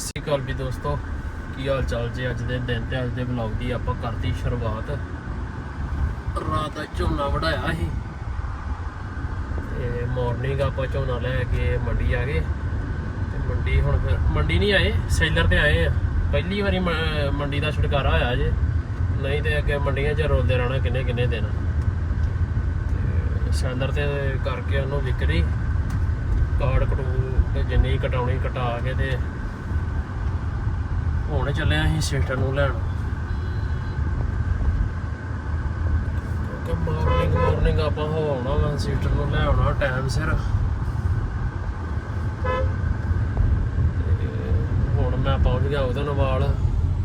ਸਤਿ ਸ਼੍ਰੀ ਅਕਾਲ ਵੀ ਦੋਸਤੋ, ਕੀ ਹਾਲ ਚਾਲ ਜੀ ਅੱਜ ਦੇ ਦਿਨ ਤੇ ਅੱਜ ਦੇ ਵਲੌਗ ਦੀ ਆਪਾਂ ਕਰਤੀ ਸ਼ੁਰੂਆਤ। ਰਾਤ ਦਾ ਝੋਨਾ ਵਢਾਇਆ ਸੀ। ਤੇ ਮਾਰਨਿੰਗ ਆਪਾਂ ਝੋਨਾ ਲੈ ਕੇ ਮੰਡੀ ਆ ਗਏ। ਤੇ ਮੰਡੀ ਹੁਣ ਫਿਰ ਮੰਡੀ ਨਹੀਂ ਆਏ, ਸੈਲਰ ਤੇ ਆਏ ਆ। ਪਹਿਲੀ ਵਾਰੀ ਮੰਡੀ ਦਾ ਛੁਟਕਾਰਾ ਹੋਇਆ ਜੇ। ਨਹੀਂ ਤੇ ਅੱਗੇ ਮੰਡੀਆਂ 'ਚ ਰੋਲਦੇ ਰਹਿਣਾ ਕਿੰਨੇ ਕਿੰਨੇ ਦਿਨ। ਤੇ ਸੈਲਰ ਤੇ ਕਰਕੇ ਉਹਨੂੰ ਵਿਕਰੀ। ਕਾਰਡ ਕਟੂ ਜਿੰਨੀ ਕਟਾਉਣੀ ਕਟਾ ਕੇ ਤੇ ਹੁਣ ਚੱਲੇ ਅਸੀਂ ਸਿਸਟਰ ਨੂੰ ਲੈਣ। ਕਿਉਂਕਿ ਮਾਰਨਿੰਗ ਮਾਰਨਿੰਗ ਆਪਾਂ ਹਵਾਉਣਾ ਵਾ ਸਿਸਟਰ ਨੂੰ ਲੈ ਆਉਣਾ ਟਾਈਮ ਸਿਰ। ਤੇ ਹੁਣ ਮੈਂ ਪਹੁੰਚ ਗਿਆ ਉਹਦੇ ਨਵਾਲ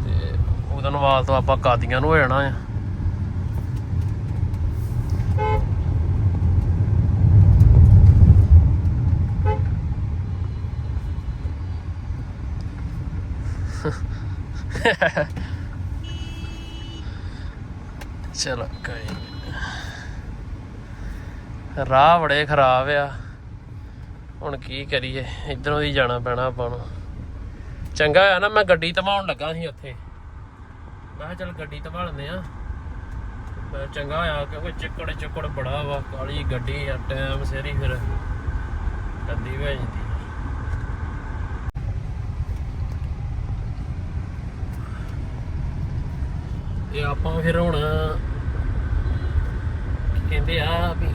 ਤੇ ਉਹਦੇ ਨਵਾਲ ਤੋਂ ਆਪਾਂ ਕਾਦੀਆਂ ਨੂੰ ਹੋ ਜਾਣਾ ਆ। ਚਲੋ, ਕੋਈ ਰਾਹ ਬੜੇ ਖਰਾਬ ਆ। ਹੁਣ ਕੀ ਕਰੀਏ? ਇਧਰੋਂ ਦੀ ਜਾਣਾ ਪੈਣਾ ਆਪਾਂ ਨੂੰ। ਚੰਗਾ ਆ ਨਾ, ਮੈਂ ਗੱਡੀ ਧਵਾਉਣ ਲੱਗਾ ਸੀ ਉੱਥੇ। ਮੈਂ ਕਿਹਾ ਚੱਲ ਗੱਡੀ ਧਵਾ ਲੈਂਦੇ ਆ ਮੈਂ ਚੰਗਾ ਆ, ਕਿਉਂਕਿ ਚਿੱਕੜ ਚਿੱਕੜ ਬੜਾ ਵਾ। ਕਾਲੀ ਗੱਡੀ ਆ ਟਾਈਮ ਸਿਰ ਫਿਰ ਗੱਡੀ ਭੇਜ ਜਾਂਦੀ ਤੇ ਆਪਾਂ ਫਿਰ ਹੁਣ ਕਹਿੰਦੇ ਆ ਵੀ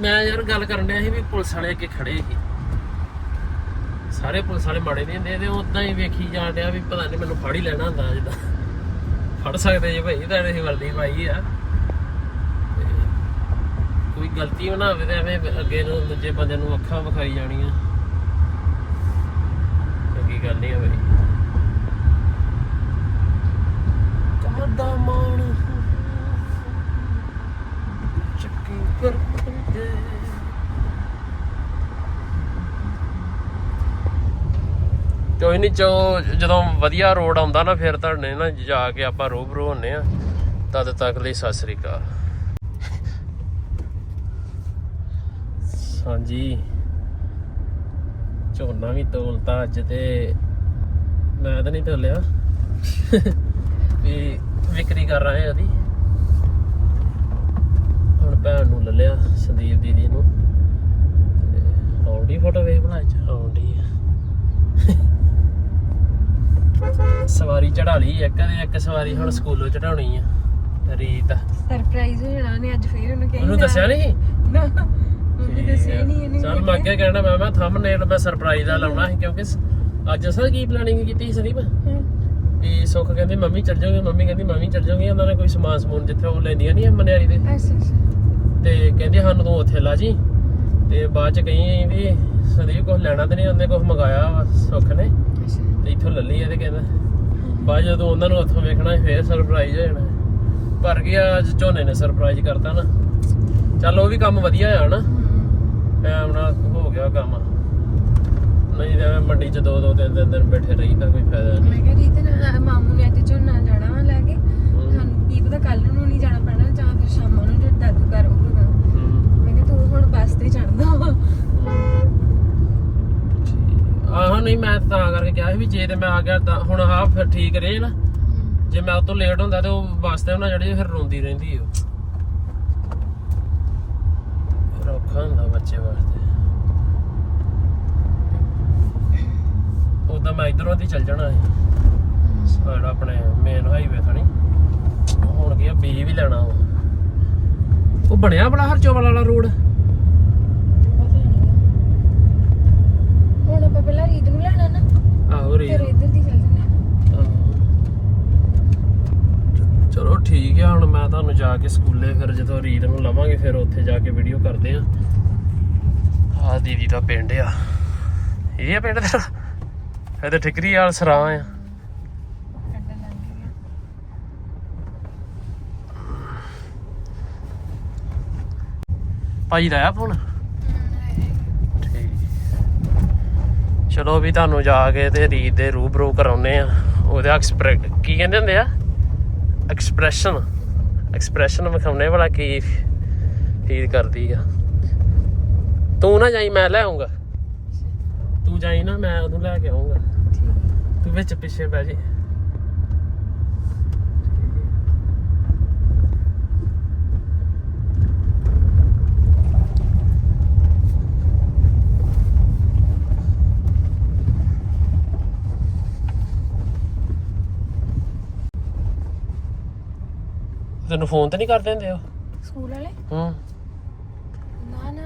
ਮੈਂ ਯਾਰ ਗੱਲ ਕਰਨ ਡਿਆ ਸੀ ਵੀ ਪੁਲਿਸ ਵਾਲੇ ਅੱਗੇ ਖੜੇ ਸੀ। ਸਾਰੇ ਪੁਲਿਸ ਵਾਲੇ ਮਾੜੇ ਨਹੀਂ ਹੁੰਦੇ ਤੇ ਉਦਾਂ ਹੀ ਵੇਖੀ ਜਾਣ ਡਿਆ ਵੀ ਪਤਾ ਨਹੀਂ ਮੈਨੂੰ ਫੜ ਹੀ ਲੈਣਾ ਹੁੰਦਾ ਜਿੱਦਾਂ ਫੜ ਸਕਦੇ ਜੇ ਭਾਈ, ਤਾਂ ਇਹ ਵਰਦੀ ਪਾਈ ਆ। ਤੇ ਕੋਈ ਗਲਤੀ ਨਾ ਹੋਵੇ ਤੇ ਐਵੇਂ ਅੱਗੇ ਨੂੰ ਦੂਜੇ ਬੰਦੇ ਨੂੰ ਅੱਖਾਂ ਵਿਖਾਈ ਜਾਣੀਆਂ। ਚੰਗੀ ਗੱਲ ਨਹੀਂ ਆ ਬਈ ਕਾਦਾ ਮਾਣ ਚੱਕੀ ਕਰ ਦੇ ਕੋਈ ਨਹੀਂ ਜੋ ਜਦੋਂ ਵਧੀਆ ਰੋਡ ਆਉਂਦਾ ਨਾ, ਫਿਰ ਤੁਹਾਡੇ ਨਾ ਜਾ ਕੇ ਆਪਾਂ ਰੂਬਰੂ ਹੁੰਨੇ ਆ। ਤਦ ਤੱਕ ਲਈ ਸਤਿ ਸ੍ਰੀ ਅਕਾਲ। ਹਾਂਜੀ। ਝੋਨਾ ਵੀ ਤੋਲਤਾ ਅੱਜ ਤੇ, ਮੈਂ ਤਾਂ ਨਹੀਂ ਤੋਲਿਆ। ਵੀ ਵਿਕਰੀ ਕਰ ਰਹੇ ਆ ਉਹਦੀ। ਹੁਣ ਭੈਣ ਨੂੰ ਲੈ ਲਿਆ ਸੰਦੀਪ ਦੀਦੀ ਨੂੰ। ਆਉਂਦੀ ਫੋਟੋ ਵੇਖ ਬਣਾ ਚ? ਆਉਂਦੀ ਆ। ਸਵਾਰੀ ਚੜਾ ਲਈ ਇੱਕ ਤੇ ਇੱਕ ਸਵਾਰੀ ਹੁਣ ਸਕੂਲੋਂ ਚੜਾਉਣੀ ਆ। ਰੀਤ। ਸਰਪ੍ਰਾਈਜ਼ ਹੋ ਜਾਣਾ ਨੇ ਅੱਜ ਫੇਰ ਉਹਨੂੰ ਕਹਿੰਦਾ ਉਹਨੂੰ ਦੱਸਿਆ ਨਹੀਂ? ਨਾ ਉਹਨੂੰ ਦੱਸਿਆ ਨਹੀਂ ਇਹਨੇ। ਚਲ ਮੈਂ ਅੱਗੇ ਕਹਿਣਾ ਮੈਂ ਮੈਂ ਥੰਬਨੇਲ ਮੈਂ ਸਰਪ੍ਰਾਈਜ਼ ਦਾ ਲਾਉਣਾ ਸੀ ਕਿਉਂਕਿ ਅੱਜ ਅਸਾਂ ਕੀ ਪਲਾਨਿੰਗ ਕੀਤੀ ਸੀ ਸੰਦੀਪ? ਵੀ ਸੁੱਖ ਕਹਿੰਦੀ ਮੰਮੀ ਚੱਲ ਜਾਓਗੇ ਮੰਮੀ ਕਹਿੰਦੀ ਮੈਂ ਵੀ ਚੱਲ ਜਾਊਂਗੀ ਉਹਨਾਂ ਨੇ ਕੋਈ ਸਮਾਨ ਸਮੂਨ ਜਿੱਥੇ ਉਹ ਲੈਂਦੀਆਂ ਨਹੀਂ ਮਨਿਆਰੀ ਦੇ। ਅੱਛਾ ਅੱਛਾ। ਤੇ ਕਹਿੰਦੀ ਸਾਨੂੰ ਤੂੰ ਉੱਥੇ ਲਾ ਜੀ। ਤੇ ਬਾਅਦ ਚ ਕਹੀ ਵੀ ਸੰਦੀਪ ਕੁਝ ਲੈਣਾ ਤੇ ਨਹੀਂ ਉਹਨੇ ਕੁਝ ਮੰਗਾਇਆ ਵਾ ਸੁੱਖ ਨੇ। ਅੱਛਾ। ਤੇ ਇੱਥੋਂ ਲੱਲੀ ਆ ਤੇ ਕਹਿੰਦਾ। ਬਾਅਦ 'ਚ ਜਦੋਂ ਉਹਨਾਂ ਨੂੰ ਉੱਥੋਂ ਵੇਖਣਾ ਫੇਰ ਸਰਪ੍ਰਾਈਜ਼ ਹੋ ਜਾਣਾ। ਪਰ ਗਿਆ ਅੱਜ ਝੋਨੇ ਨੇ ਸਰਪ੍ਰਾਈਜ਼ ਕਰਤਾ ਨਾ। ਚੱਲ ਉਹ ਵੀ ਕੰਮ ਵਧੀਆ ਆ ਨਾ। ਟਾਈਮ ਨਾਲ ਹੋ ਗਿਆ ਕੰਮ। ਨਹੀਂ ਤਾਂ ਐਵੇਂ ਮੰਡੀ 'ਚ ਦੋ ਦੋ ਤਿੰਨ ਤਿੰਨ ਦਿਨ ਬੈਠੇ ਰਹੀ ਤਾਂ ਕੋਈ ਫਾਇਦਾ ਨਹੀਂ। ਮੈਂ ਕਿਹਾ ਰੀਤ ਨਾ ਮਾਮੂ ਨੇ ਅੱਜ ਝੋਨਾ ਜਾਣਾ ਵਾ ਲੈ ਕੇ। ਸਾਨੂੰ ਕੀ ਪਤਾ ਕੱਲ ਨੂੰ ਨਹੀਂ ਜਾਣਾ ਪੈਣਾ ਜਾਂ ਫਿਰ ਸ਼ਾਮਾਂ ਨੂੰ ਜੇ ਦਾਦੂ ਘਰ ਹੋਊਗਾ। ਮੈਂ ਕਿਹਾ ਤੂੰ ਹੁਣ ਬੱਸ ਤੇ ਚੜਦਾ ਵਾ। ਆਹ ਨਹੀਂ ਮੈਂ ਤਾਂ ਕਰਕੇ ਕਿਹਾ ਸੀ ਵੀ ਜੇ ਤੇ ਮੈਂ ਆ ਗਿਆ ਤਾਂ ਹੁਣ ਆਹ ਫਿਰ ਠੀਕ ਰਹੇ ਨਾ। ਜੇ ਮੈਂ ਉਹ ਤੋਂ ਲੇਟ ਹੁੰਦਾ ਤੇ ਉਹ ਵਾਸਤੇ ਉਹਨਾਂ ਜਿਹੜੀ ਫਿਰ ਰੋਂਦੀ ਰਹਿੰਦੀ ਉਹ ਫਿਰ ਔਖਾ ਹੁੰਦਾ ਬੱਚੇ ਵਾਸਤੇ। ਉਦਾਂ ਮੈਂ ਇਧਰੋਂ ਦੀ ਚੱਲ ਜਾਣਾ ਸੀ। ਸਾਡਾ ਆਪਣੇ ਮੇਨ ਹਾਈਵੇ ਥਣੀ ਹੁਣ ਕੀ ਆ ਬੀ ਵੀ ਲੈਣਾ। ਉਹ ਬਣਿਆ ਬੜਾ ਹਰਚੋਵਲ ਵਾਲਾ ਰੋਡ? ਪਤਾ ਨਹੀਂ ਹੁਣ ਆਪਾਂ ਪਹਿਲਾਂ ਰੀਤ ਨੂੰ ਲੈਣਾ ਨਾ ਆਹੋ ਰੀ ਫਿਰ ਇੱਧਰ ਦੀ ਚੱਲ ਜਾਣਾ ਚ- ਚਲੋ ਠੀਕ ਆ ਹੁਣ ਮੈਂ ਤੁਹਾਨੂੰ ਜਾ ਕੇ ਸਕੂਲੇ ਫਿਰ ਜਦੋਂ ਰੀਤ ਨੂੰ ਲਵਾਂਗੇ ਫਿਰ ਉੱਥੇ ਜਾ ਕੇ ਵੀਡੀਓ ਕਰਦੇ ਆ। ਆਹ ਦੀਦੀ ਦਾ ਪਿੰਡ ਆ। ਇਹ ਆ ਪਿੰਡ ਤੇਰਾ? ਇਹ ਤਾਂ ਠਿਕਰੀ ਵਾਲ ਸਰਾਂ ਆ। ਭਾਈ ਦਾ ਆ ਫੋਨ ਚਲੋ ਵੀ ਤੁਹਾਨੂੰ ਜਾ ਕੇ ਤੇ ਰੀਤ ਦੇ ਰੂਬਰੂ ਕਰਾਉਨੇ ਆ। ਉਹਦੇ ਐਕਸਪ੍ਰੈਸ ਕੀ ਕਹਿੰਦੇ ਹੁੰਦੇ ਆ? ਐਕਸਪ੍ਰੈਸ਼ਨ। ਐਕਸਪ੍ਰੈਸ਼ਨ ਵਿਖਾਉਣੇ ਵਾਲਾ ਕੀ ਫੀਲ ਕਰਦੀ ਆ। ਤੂੰ ਨਾ ਜਾਈ ਮੈਂ ਲੈ ਆਉਂਗਾ ਤੂੰ ਜਾਈ ਨਾ ਮੈਂ ਉਹਨੂੰ ਲੈ ਕੇ ਆਉਂਗਾ ਤੂੰ ਵਿੱਚ ਪਿੱਛੇ ਬਹਿ ਜੀ। ਤੈਨੂੰ ਫੋਨ ਤੇ ਨਹੀਂ ਕਰਦੇ ਹੁੰਦੇ ਉਹ? ਸਕੂਲ ਵਾਲੇ? ਹੂੰ। ਨਾ ਨਾ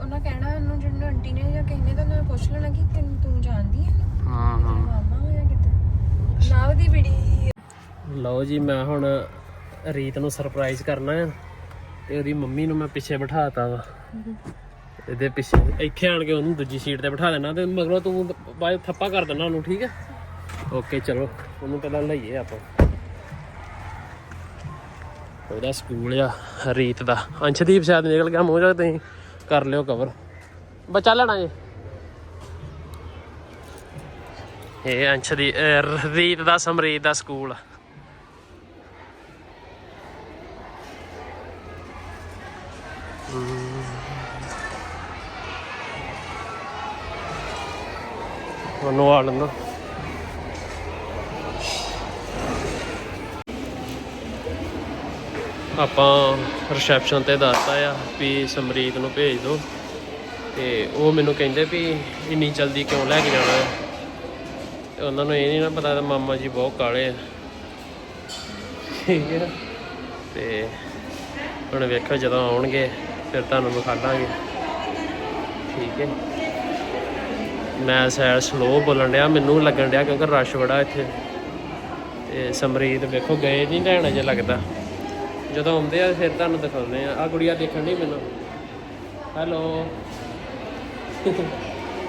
ਉਹਨਾਂ ਕਹਿਣਾ ਉਹਨੂੰ ਜਿਹਨੂੰ ਆਂਟੀ ਨੇ ਜਾਂ ਨੇ ਤਾਂ ਉਹਨਾਂ ਨੂੰ ਪੁੱਛ ਲੈਣਾ ਕਿ ਤੈਨੂੰ ਤੂੰ ਜਾਣਦੀ ਹੈ ਹਾਂ ਤੇਰਾ ਮਾਮਾ ਹੋਇਆ ਕਿਤੇ ਨਾਵ ਦੀ ਬੜੀ ਲਓ ਜੀ, ਮੈਂ ਹੁਣ ਰੀਤ ਨੂੰ ਸਰਪ੍ਰਾਈਜ਼ ਕਰਨਾ ਹੈ ਤੇ ਉਹਦੀ ਮੰਮੀ ਨੂੰ ਮੈਂ ਪਿੱਛੇ ਬਿਠਾਤਾ ਵਾ। ਇਹਦੇ ਪਿੱਛੇ ਇੱਥੇ ਆਣ ਕੇ ਉਹਨੂੰ ਦੂਜੀ ਸੀਟ ਤੇ ਬਿਠਾ ਦੇਣਾ ਤੇ ਮਗਰੋਂ ਤੂੰ ਬਾਅਦ ਥੱਪਾ ਕਰ ਦੇਣਾ ਉਹਨੂੰ, ਠੀਕ ਹੈ ਓਕੇ ਚਲੋ, ਉਹਨੂੰ ਪਹਿਲਾਂ ਲਈਏ ਆਪਾਂ। ਉਹਦਾ ਸਕੂਲ ਆ, ਰੀਤ ਦਾ। ਅੰਸ਼ਦੀਪ ਸ਼ਾਇਦ ਨਿਕਲ ਗਿਆ, ਮੂੰਹ ਜਾ ਤੁਸੀਂ ਕਰ ਲਿਓ ਕਵਰ ਬੱਚਾ ਲੈਣਾ ਜੇ। ਇਹ ਅੰਸ਼ ਦੀ ਅਹ ਰੀਤ ਦਾ ਸਮਰੀਤ ਦਾ ਸਕੂਲ ਆ ਉਹਨੂੰ ਆ ਲੈਂਦਾ ਆਪਾਂ ਰਿਸੈਪਸ਼ਨ ਤੇ ਦੱਸਤਾ ਆ ਵੀ ਸਮਰੀਤ ਨੂੰ ਭੇਜ ਦਿਓ ਤੇ ਉਹ ਮੈਨੂੰ ਕਹਿੰਦੇ ਵੀ ਇੰਨੀ ਜਲਦੀ ਕਿਉਂ ਲੈ ਕੇ ਜਾਣਾ ਹੈ ਤੇ ਉਹਨਾਂ ਨੂੰ ਇਹ ਨਹੀਂ ਨਾ ਪਤਾ ਮਾਮਾ ਜੀ ਬਹੁਤ ਕਾਲੇ ਆ। ਠੀਕ ਹੈ ਤੇ ਹੁਣ ਵੇਖੋ ਜਦੋਂ ਆਉਣਗੇ, ਫਿਰ ਤੁਹਾਨੂੰ ਵਿਖਾਲਾਂਗੇ। ਠੀਕ ਹੈ ਮੈਂ ਸੈਰ ਸਲੋ ਬੋਲਣ ਡਿਆ, ਮੈਨੂੰ ਲੱਗਣ ਡਿਆ ਕਿਉਂਕਿ ਰਸ਼ ਬੜਾ ਇੱਥੇ। ਤੇ ਸਮਰੀਤ ਵੇਖੋ ਗਏ ਨਹੀਂ ਲੈਣ ਅਜੇ ਲੱਗਦਾ। ਜਦੋਂ ਆਉਂਦੇ ਆ, ਫਿਰ ਤੁਹਾਨੂੰ ਦਿਖਾਉਂਦੇ ਆ। ਆ ਗੁੜੀਆ ਦੇਖਣ ਨਹੀਂ ਮੈਨੂੰ। ਹੈਲੋ।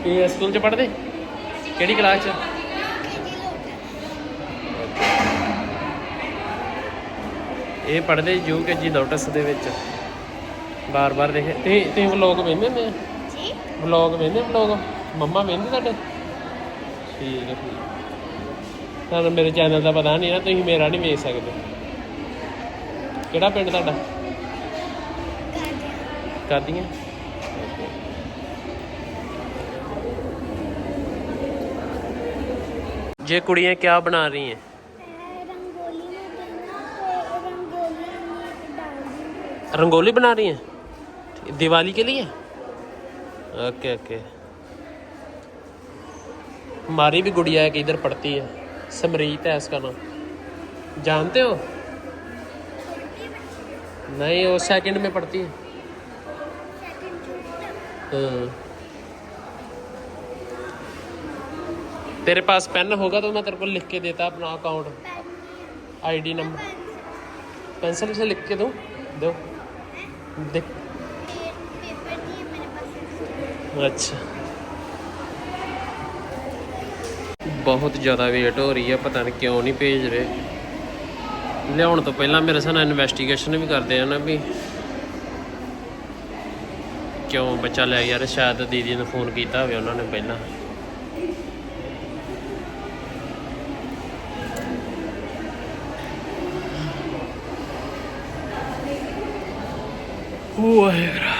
ਇਹ ਸਕੂਲ ਚ ਪੜ੍ਹਦੇ? ਕਿਹੜੀ ਕਲਾਸ ਚ? ਇਹ ਪੜ੍ਹਦੇ ਯੂ ਕੇ ਜੀ ਲੋਟਸ ਦੇ ਵਿੱਚ। ਬਾਰ-ਬਾਰ ਦੇਖੇ। ਤੇ ਤੁਸੀਂ ਵਲੌਗ ਵੇਖਦੇ ਨੇ ਜੀ। ਵਲੌਗ ਵੇਖਦੇ ਵਲੌਗ? ਮੰਮਾ ਵੇਖਦੇ ਤੁਹਾਡੇ? ਠੀਕ ਹੈ ਠੀਕ ਤੁਹਾਨੂੰ ਮੇਰੇ ਚੈਨਲ ਦਾ ਪਤਾ ਨਹੀਂ ਨਾ ਤੁਸੀਂ ਮੇਰਾ ਨਹੀਂ ਵੇਖ ਸਕਦੇ। ਕਿਹੜਾ ਪਿੰਡ ਤੁਹਾਡਾ? ਕਾਦੀਆਂ ਜੇ ਕੁੜੀਆਂ ਕੀ ਬਣਾ ਰਹੀ ਹੈ रंगोली बना रही हैं? दिवाली के लिए? Okay okay. हमारी भी गुड़िया है कि इधर पढ़ती है। समरीत है इसका नाम। जानते हो? नहीं वो सेकंड में पढ़ती है। हाँ। तेरे पास पेन होगा तो मैं तेरे को लिख के देता अपना अकाउंट आईडी नंबर पेंसिल से लिख के दूँ। दो। देख पेपर नहीं है मेरे पास ਅੱਛਾ ਬਹੁਤ ਜ਼ਿਆਦਾ ਵੇਟ ਹੋ ਰਹੀ ਹੈ ਪਤਾ ਨਹੀਂ ਕਿਉਂ ਨਹੀਂ ਭੇਜ ਰਹੇ ਲਿਆਉਣ ਤੋਂ ਪਹਿਲਾਂ ਮੇਰੇ ਸਾਹ ਨਾਲ ਇਨਵੈਸਟੀਗੇਸ਼ਨ ਵੀ ਕਰਦੇ ਆ ਨਾ ਵੀ ਕਿਉਂ ਬੱਚਾ ਲੈ ਗਿਆ ਸ਼ਾਇਦ ਦੀਦੀ ਨੂੰ ਫੋਨ ਕੀਤਾ ਹੋਵੇ ਉਹਨਾਂ ਨੇ ਪਹਿਲਾਂ ਵਾਹਿਗੁਰੂ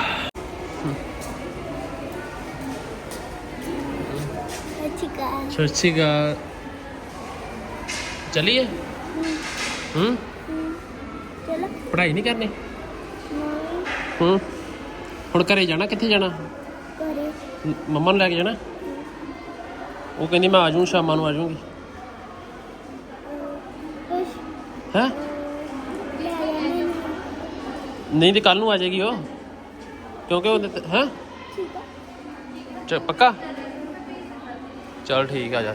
ਸਤਿ ਸ਼੍ਰੀ ਅਕਾਲ ਚਲੀਏ ਹੂੰ ਚਲੋ ਪੜ੍ਹਾਈ ਨਹੀਂ ਕਰਨੀ ਹੂੰ ਹੁਣ ਘਰੇ ਜਾਣਾ ਕਿੱਥੇ ਜਾਣਾ ਘਰੇ ਮੰਮਾ ਨੂੰ ਲੈ ਕੇ ਜਾਣਾ ਉਹ ਕਹਿੰਦੀ ਮੈਂ ਆ ਜਾਊਂ ਸ਼ਾਮਾਂ ਨੂੰ ਆ ਜਾਊਂਗੀ ਹੈ ਨਹੀਂ ਤੇ ਕੱਲ ਨੂੰ ਆ ਜਾਏਗੀ ਉਹ। ਕਿਉਂਕਿ ਉਹ ਹੈ? ਪੱਕਾ? ਚਲ ਠੀਕ ਆ ਜਾ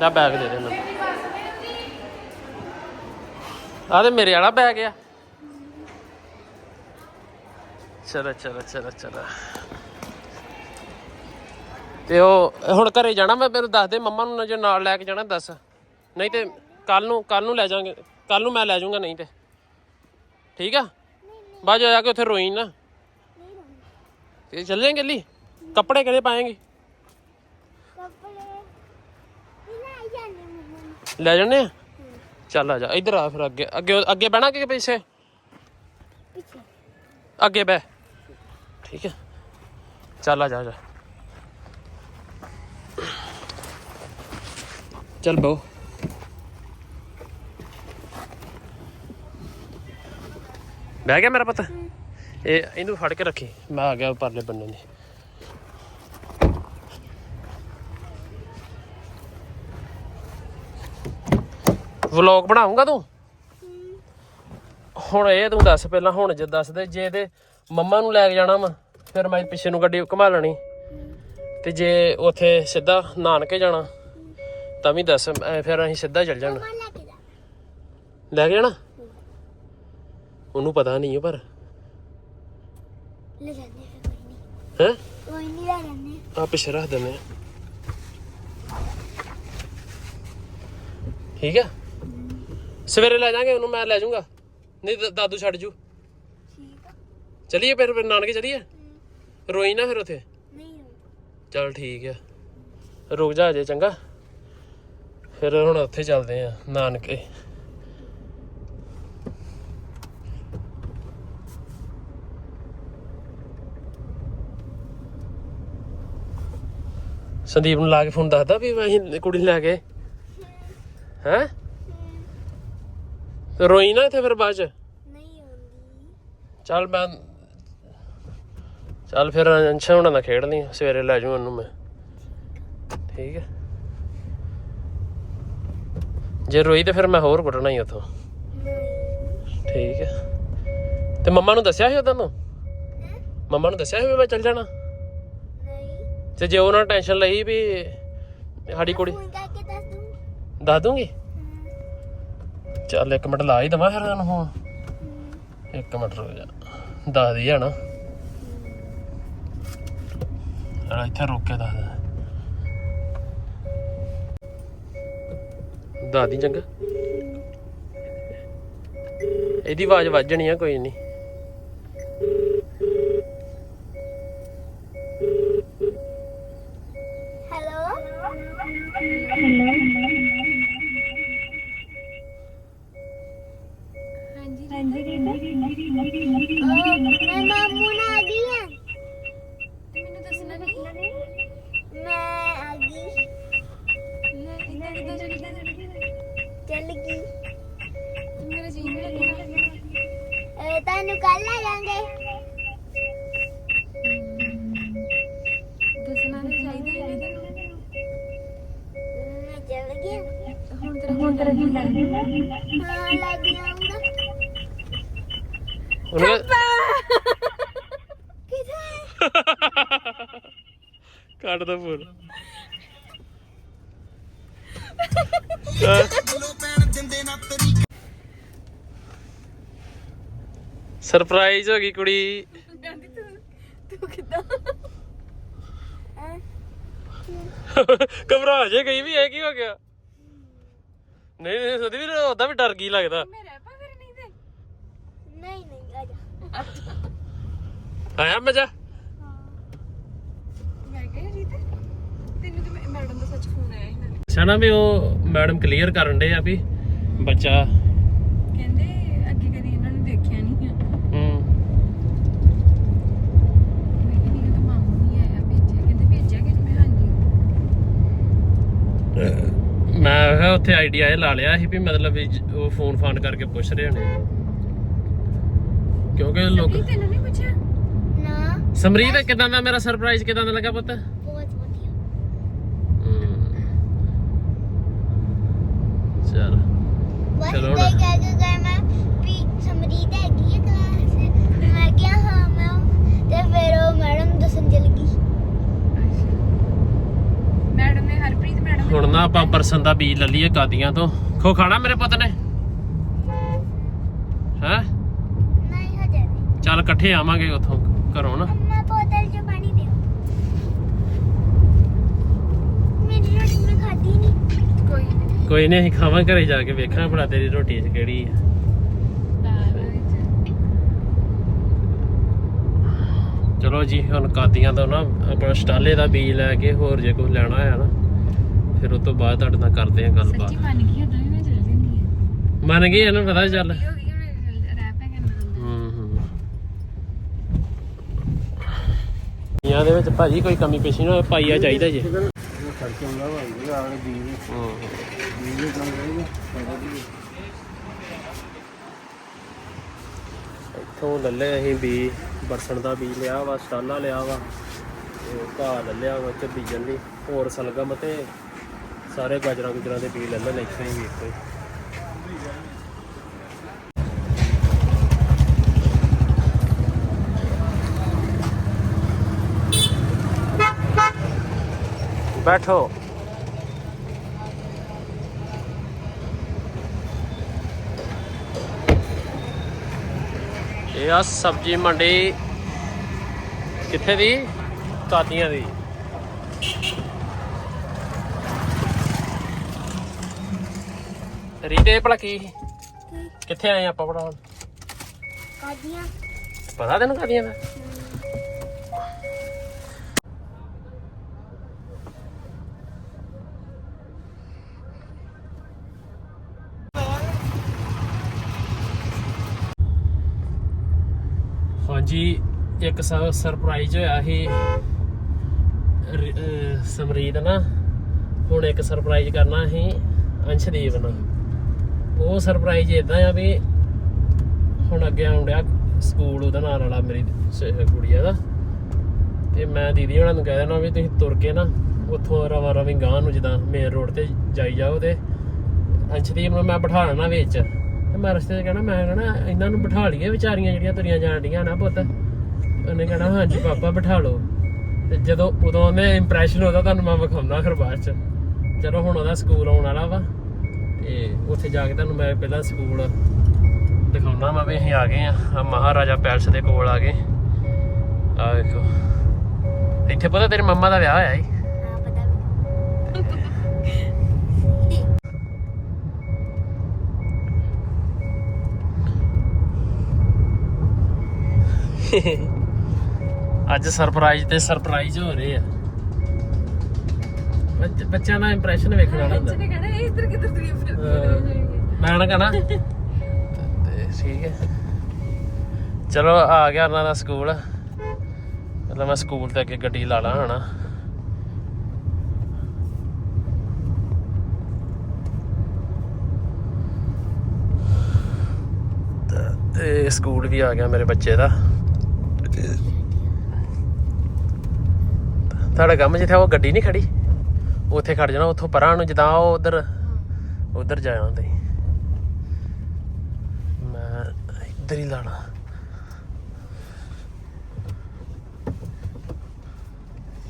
ਦਾ ਬੈਗ ਦੇ ਦੇ ਨਾ ਆ ਤੇ ਮੇਰੇ ਵਾਲਾ ਬੈਗ ਆ। ਚਲ ਚਲ ਚਲ ਚਲ। ਤੇ ਉਹ ਹੁਣ ਘਰੇ ਜਾਣਾ ਮੈਂ ਮੈਨੂੰ ਦੱਸ ਦੇ ਮੰਮਾ ਨੂੰ ਜੇ ਨਾਲ ਲੈ ਕੇ ਜਾਣਾ ਦੱਸ। ਨਹੀਂ ਤੇ ਕੱਲ ਨੂੰ ਕੱਲ ਨੂੰ ਲੈ ਜਾਾਂਗੇ कल मैं लै जूँगा नहीं तो। ठीक है बाद जा उ रोई ना। चलें कहली कपड़े कहे पाएँगे? ले जाने चल आ जा इधर आ फिर अगे अगे अगे बहना के पीछे अगे बह। ठीक है चल आ जा। चल बहो। ਬਹਿ ਗਿਆ ਮੇਰਾ ਪੁੱਤ। ਇਹ ਇਹਨੂੰ ਫੜ ਕੇ ਰੱਖੀ। ਮੈਂ ਆ ਗਿਆ ਪਰਲੇ ਬੰਨੇ ਦੀ ਵਲੌਗ ਬਣਾਉਂਗਾ ਤੂੰ? ਹੁਣ ਇਹ ਤੂੰ ਦੱਸ ਪਹਿਲਾਂ ਹੁਣ ਜੇ ਦੱਸ ਦੇ ਜੇ ਤੇ ਮੰਮਾ ਨੂੰ ਲੈ ਕੇ ਜਾਣਾ ਵਾ ਫਿਰ ਮੈਂ ਪਿੱਛੇ ਨੂੰ ਗੱਡੀ ਘੁਮਾ ਲੈਣੀ। ਤੇ ਜੇ ਉੱਥੇ ਸਿੱਧਾ ਨਾਨਕੇ ਜਾਣਾ ਤਾਂ ਵੀ ਦੱਸ ਫਿਰ ਅਸੀਂ ਸਿੱਧਾ ਚੱਲ ਜਾਣਾ। ਲੈ ਕੇ ਜਾਣਾ? ਉਹਨੂੰ ਪਤਾ ਨਹੀਂ ਹੈ ਪਰ। ਲੈ ਜਾਂਦੇ ਫਿਰ ਕੋਈ ਨਹੀਂ। ਹੈ? ਕੋਈ ਨਹੀਂ ਲੈ ਜਾਂਦੇ ਆ। ਪਿੱਛੇ ਰੱਖ ਦਿੰਦੇ ਆ। ਠੀਕ ਹੈ। ਸਵੇਰੇ ਲੈ ਜਾਾਂਗੇ ਉਹਨੂੰ ਮੈਂ ਲੈ ਜਾਊਂਗਾ। ਨਹੀਂ ਦ- ਦਾਦੂ ਛੱਡ ਜੂ। ਠੀਕ ਆ। ਚਲੀਏ ਫਿਰ ਫਿਰ ਨਾਨਕੇ ਚਲੀਏ? ਰੋਈ ਨਾ ਫਿਰ ਉੱਥੇ। ਨਹੀਂ ਚਲ ਠੀਕ ਹੈ ਰੁਕ ਜਾ ਅਜੇ ਚੰਗਾ। ਫਿਰ ਹੁਣ ਉੱਥੇ ਚੱਲਦੇ ਆ ਨਾਨਕੇ। ਸੰਦੀਪ ਨੂੰ ਲਾ ਕੇ ਫੋਨ ਦੱਸਦਾ ਵੀ ਅਸੀਂ ਕੁੜੀ ਲੈ ਗਏ ਹੈ? ਰੋਈ ਨਾ ਇੱਥੇ ਫਿਰ ਬਾਅਦ ਚ। ਨਹੀਂ ਆਉਂਦੀ। ਚੱਲ ਮੈਂ ਚੱਲ ਫਿਰ ਅੰਸ਼ਾ ਹੁਣਾਂ ਨਾਲ ਖੇਡਦੀ ਆ ਸਵੇਰੇ ਲੈ ਜਾਊਂ ਉਹਨੂੰ ਮੈਂ। ਠੀਕ ਹੈ। ਜੇ ਰੋਈ ਤੇ ਫਿਰ ਮੈਂ ਹੋਰ ਕੁੱਟਣਾ ਹੀ ਉੱਥੋਂ। ਠੀਕ ਹੈ। ਤੇ ਮੰਮਾ ਨੂੰ ਦੱਸਿਆ ਸੀ ਉਦੋਂ ਨੂੰ ਮੰਮਾ ਨੂੰ ਦੱਸਿਆ ਸੀ ਵੀ ਮੈਂ ਚੱਲ ਜਾਣਾ? ਤੇ ਜੇ ਉਹਨਾਂ ਟੈਨਸ਼ਨ ਲਈ ਵੀ ਸਾਡੀ ਕੁੜੀ ਫੋਨ ਕਰਕੇ ਦੱਸ ਦੂੰ। ਦੱਸ ਦੂੰਗੀ? ਚੱਲ ਇੱਕ ਮਿੰਟ ਲਾ ਹੀ ਦਵਾਂ ਫਿਰ ਉਹਨੂੰ ਹੁਣ ਇੱਕ ਮਿੰਟ ਰੁਕ ਜਾ। ਦੱਸ ਦੀ ਜਾਣਾ ਯਾਰ ਇੱਥੇ ਰੁਕ ਕੇ ਦੱਸ ਦੇ। ਦੱਸ ਦੀ ਚੰਗਾ। ਇਹਦੀ ਆਵਾਜ਼ ਵੱਜਣੀ ਆ ਕੋਈ ਨਹੀਂ। ਕੱਟ ਦੋ ਫੋਨ। ਸਰਪ੍ਰਾਈਜ਼ ਹੋ ਗਈ ਕੁੜੀ। ਤੂੰ ਤੂੰ ਕਿਦਾਂ? ਘਬਰਾ ਜੇ ਗਈ ਵੀ ਇਹ ਕੀ ਹੋ ਗਿਆ? ਨਹੀਂ ਨਹੀਂ ਸਦੀ ਵੀ ਉਹਦਾ ਵੀ ਡਰ ਗਈ ਲੱਗਦਾ? ਮੈਂ ਰਹਿ ਪਾ ਫਿਰ ਨਹੀਂ ਤੇ? ਨਹੀਂ ਨਹੀਂ ਆ ਜਾ। ਆਇਆ ਮਜ਼ਾ ਮੈਂ ਕਿਹਾ ਰੀਤ ਤੈਨੂੰ ਤੇ ਮੈਡਮ ਦਾ ਸੱਚ ਫੋਨ ਨਾਲੇ ਸਣਾ ਵੀ ਉਹ ਮੈਡਮ ਕਲੀਅਰ ਕਰਨ ਦੇ ਆ ਵੀ ਬੱਚਾ ਕਹਿੰਦੇ ਅੱਗੇ ਕਦੀ ਇਹਨਾਂ ਨੂੰ ਦੇਖਿਆ ਨਹੀਂ ਆ। ਹੂੰ। ਮੈਂ ਕਿਹਾ ਨਹੀਂ ਤਾਂ ਮਾਮੂ ਨਹੀਂ ਆਇਆ ਭੇਜਿਆ। ਕਹਿੰਦੇ ਭੇਜਿਆ ਕਿ ਮੈਂ ਹਾਂਜੀ। ਮੈਂ ਕਿਹਾ ਉੱਥੇ ਆਈਡੀਆ ਇਹ ਲਾ ਲਿਆ ਸੀ ਵੀ ਮਤਲਬ ਵੀ ਜ- ਉਹ ਫੋਨ ਫਾਨ ਕਰਕੇ ਪੁੱਛ ਰਹੇ ਨੇ ਕਿਉਂਕਿ ਲੋਕ ਨਹੀਂ ਤੈਨੂੰ ਨਹੀਂ ਪੁੱਛਿਆ? ਨਾ। ਸਮਰੀਤ ਕਿਦਾਂ ਦਾ ਮੇਰਾ ਸਰਪ੍ਰਾਈਜ਼ ਕਿਦਾਂ ਦਾ ਲੱਗਾ ਪੁੱਤ ਬਹੁਤ ਵਧੀਆ ਚਲ ਬਸ ਚਲੋ ਤੇ ਨਾ। ਕਹਿ ਕੇ ਗਏ ਮੈਂ ਵੀ ਸਮਰੀਤ ਹੈਗੀ ਹੈ ਕਲਾਸ ਮੈਂ ਕਿਹਾ ਹਾਂ ਮੈਂ ਤੇ ਫਿਰ ਉਹ ਮੈਡਮ ਦੱਸਣ ਚਲ ਗਈ। ਮੈਡਮ ਨੇ ਹਰਪ੍ਰੀਤ ਮੈਡਮ ਹੁਣ ਨਾ ਆਪਾਂ ਪਰਸਨ ਦਾ ਬੀਜ ਲੈ ਲਈਏ ਕਾਦੀਆਂ ਤੋਂ। ਖੋ ਖਾਣਾ ਮੇਰੇ ਪੁੱਤ ਨੇ? ਹੈ? ਨਹੀਂ ਹਜੇ ਨਹੀਂ। ਚੱਲ ਇਕੱਠੇ ਆਵਾਂਗੇ ਉੱਥੋਂ ਘਰੋਂ ਨਾ। ਅੰਮਾ ਬੋਤਲ 'ਚ ਪਾਣੀ ਦਿਓ। ਮੇਰੀ ਰੋਟੀ ਮੈਂ ਖਾਧੀ ਨਹੀਂ ਕੋਈ ਨਹੀਂ ਕੋਈ ਨਹੀਂ ਅਸੀਂ ਖਾਵਾਂ ਘਰੇ ਜਾ ਕੇ ਵੇਖਾਂ ਭਲਾ ਤੇਰੀ ਰੋਟੀ 'ਚ ਕਿਹੜੀ ਵਿੱਚ ਚਲੋ ਜੀ ਹੁਣ ਕਾਦੀਆਂ ਤੋਂ ਨਾ ਆਪਣਾ ਸਟਾਲੇ ਦਾ ਬੀਜ ਲੈ ਕੇ ਹੋਰ ਜੇ ਕੁਝ ਲੈਣਾ ਹੋਇਆ ਨਾ ਫਿਰ ਉਸ ਤੋਂ ਬਾਅਦ ਤੁਹਾਡੇ ਨਾਲ ਕਰਦੇ ਆ ਗੱਲਬਾਤ। ਸੱਚੀ ਮੰਨ ਗਈ ਉਦੋਂ ਵੀ ਮੈਂ ਚਲ ਜਾਂਦੀ ਹਾਂ ਮੰਨ ਇਹਨੂੰ ਪਤਾ ਚੱਲ। ਹੋ ਹੂੰ। ਹੂੰ ਦੇ ਵਿੱਚ ਭਾਜੀ ਕੋਈ ਕਮੀ ਪੇਸ਼ੀ ਨਾ ਹੋਵੇ ਪਾਈਆ ਚਾਹੀਦਾ ਜੀ। ਵਾ ਇਹ ਆਲੇ ਬੀਜ ਹੂੰ। ਇੱਥੋਂ ਲੱਲੇ ਅਸੀਂ ਵੀ ਬਰਸਣ ਦਾ ਬੀਜ ਲਿਆ ਵਾ ਸਟਾਲਾ ਲਿਆ ਵਾ ਤੇ ਘਾਹ ਲੈ ਲਿਆ ਵਾ ਚ ਬੀਜਣ ਲਈ ਹੋਰ ਸਲਗਮ ਤੇ ਸਾਰੇ ਗਾਜਰਾਂ ਗੁਜਰਾਂ ਦੇ ਬੀਜ ਲੈ ਲੈ ਇੱਥੋਂ ਹੀ ਵੀ बैठो ਇਹ ਆ ਸਬਜੀ ਮੰਡੀ। ਕਿੱਥੇ ਦੀ? ਕਾਦੀਆਂ ਦੀ। ਰੀਤੇ ਭਲਾ ਕੀ? ਕਿੱਥੇ ਆਏ ਆਪਾਂ ਪੜਾਉਣ ਕਾਦੀਆਂ ਪਤਾ ਤੈਨੂੰ ਕਾਦੀਆਂ ਦਾ? ਇੱਕ ਸਰਪ੍ਰਾਈਜ਼ ਹੋਇਆ ਸੀ। ਸਮਰੀਤ ਨਾ ਹੁਣ ਇੱਕ ਸਰਪ੍ਰਾਈਜ਼ ਕਰਨਾ ਸੀ ਅੰਸ਼ਦੀਪ ਨਾਲ। ਉਹ ਸਰਪ੍ਰਾਈਜ਼ ਇਦਾਂ ਆ ਵੀ ਹੁਣ ਅੱਗੇ ਆਉਣ ਡਿਆ ਸਕੂਲ ਉਹਦਾ ਨਾਂ ਵਾਲਾ ਮੇਰੀ ਸ- ਦਾ। ਤੇ ਮੈਂ ਦੀਦੀ ਉਹਨਾਂ ਨੂੰ ਕਹਿ ਦੇਣਾ ਵੀ ਤੁਸੀਂ ਤੁਰ ਕੇ ਨਾ ਉੱਥੋਂ ਰਵਾ ਰਵੀ ਗਾਂ ਨੂੰ ਜਿੱਦਾਂ ਮੇਨ ਰੋਡ ਤੇ ਜਾਈ ਜਾਓ ਤੇ ਅੰਸ਼ਦੀਪ ਨੂੰ ਮੈਂ ਬਿਠਾ ਲੈਣਾ ਵਿੱਚ। ਤੇ ਮੈਂ ਰਸਤੇ 'ਚ ਕਹਿਣਾ, ਮੈਂ ਕਹਿਣਾ ਇਹਨਾਂ ਨੂੰ ਬਿਠਾ ਲਈਏ ਵਿਚਾਰੀਆਂ ਜਿਹੜੀਆਂ ਤੁਰੀਆਂ ਜਾਣ ਡੀਆਂ ਨਾ ਪੁੱਤ। ਉਹਨੇ ਕਹਿਣਾ, ਹਾਂਜੀ ਪਾਪਾ ਬਿਠਾ ਲਓ। ਤੇ ਜਦੋਂ, ਉਦੋਂ ਉਹਨੇ ਇੰਪ੍ਰੈਸ਼ਨ ਉਹਦਾ ਤੁਹਾਨੂੰ ਮੈਂ ਵਿਖਾਉਂਦਾ ਫਿਰ ਬਾਅਦ ਚ। ਚਲੋ ਹੁਣ ਉਹਦਾ ਸਕੂਲ ਆਉਣ ਵਾਲਾ ਵਾ, ਤੇ ਉੱਥੇ ਜਾ ਕੇ ਤੁਹਾਨੂੰ ਮੈਂ ਪਹਿਲਾਂ ਸਕੂਲ ਦਿਖਾਉਣਾ ਵਾ ਵੀ ਅਸੀਂ ਆ ਗਏ ਆ। ਆਹ ਮਹਾਰਾਜਾ ਪੈਲਸ ਦੇ ਕੋਲ ਆ ਗਏ। ਆ ਵੇਖੋ। ਇੱਥੇ ਪਤਾ ਤੇਰੀ ਮੰਮਾ ਦਾ ਵਿਆਹ ਹੋਇਆ ਈ। ਹਾਂ ਅੱਜ ਸਰਪ੍ਰਾਈਜ਼ ਤੇ ਸਰਪ੍ਰਾਈਜ਼ ਹੋ ਰਹੇ ਆ। ਬੱਚ- ਬੱਚਿਆਂ ਦਾ ਇੰਪ੍ਰੈਸ਼ਨ ਵੇਖਣ ਹੁੰਦਾ। ਨੇ ਕਹਿਣਾ ਇਹ ਇੱਧਰ ਕਿੱਧਰ ਤੁਰੀ ਫਿਰ ਮੈਂ ਨਾ ਕਹਣਾ ਤੇ ਠੀਕ ਹੈ। ਚਲੋ ਆ ਗਿਆ ਉਹਨਾਂ ਦਾ ਸਕੂਲ। ਮਤਲਬ ਮੈਂ ਸਕੂਲ ਤੇ ਅੱਗੇ ਗੱਡੀ ਲਾ ਲਾ ਹਣਾ ਤੇ ਸਕੂਲ ਵੀ ਆ ਗਿਆ ਮੇਰੇ ਬੱਚੇ ਦਾ। ਤੁਹਾਡਾ ਕੰਮ ਜਿੱਥੇ ਉਹ ਗੱਡੀ ਨਹੀਂ ਖੜੀ ਉੱਥੇ ਖੜ ਜਾਣਾ ਉੱਥੋਂ ਪਰਾਂ ਨੂੰ ਜਿੱਦਾਂ ਉਹ ਉਧਰ ਉਧਰ ਜਾਣਾ ਤੇ ਮੈਂ ਇੱਧਰ ਹੀ ਲਾਣਾ।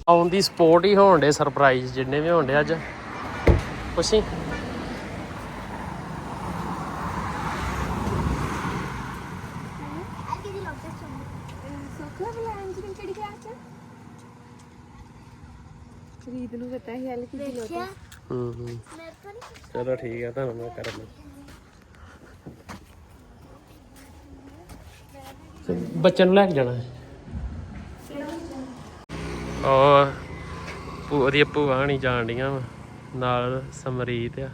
ਆਉਣ ਦੀ ਸਪੋਰਟ ਹੀ ਹੋਣ ਦੇ ਸਰਪ੍ਰਾਈਜ਼ ਜਿੰਨੇ ਵੀ ਹੋਣ ਦੇ ਅੱਜ। ਚੁੰਨੀ ਸੋਖਲਾ ਬਲਾਨ ਜੀ ਕਿਹੜੀ ਕਲਾਸ ਚ? ਰੀਤ ਨੂੰ ਪਤਾ ਹੈ ਹਲ ਕੀ ਦੇਖਿਆ? ਹੂੰ ਹੂੰ। ਮੈਂ ਤਾਂ ਨਹੀਂ ਚਲੋ ਠੀਕ ਆ ਤੁਹਾਨੂੰ ਮੈਂ ਕਰ ਬੱਚਨ ਨੂੰ ਲੈ ਕੇ ਜਾਣਾ। ਹੈ ਉਹ ਭੂ ਉਹਦੀ ਭੂਆ ਨਹੀਂ ਜਾਣ ਡੀਆਂ ਵਾਂ। ਨਾਲ ਸਮਰੀਤ ਆ।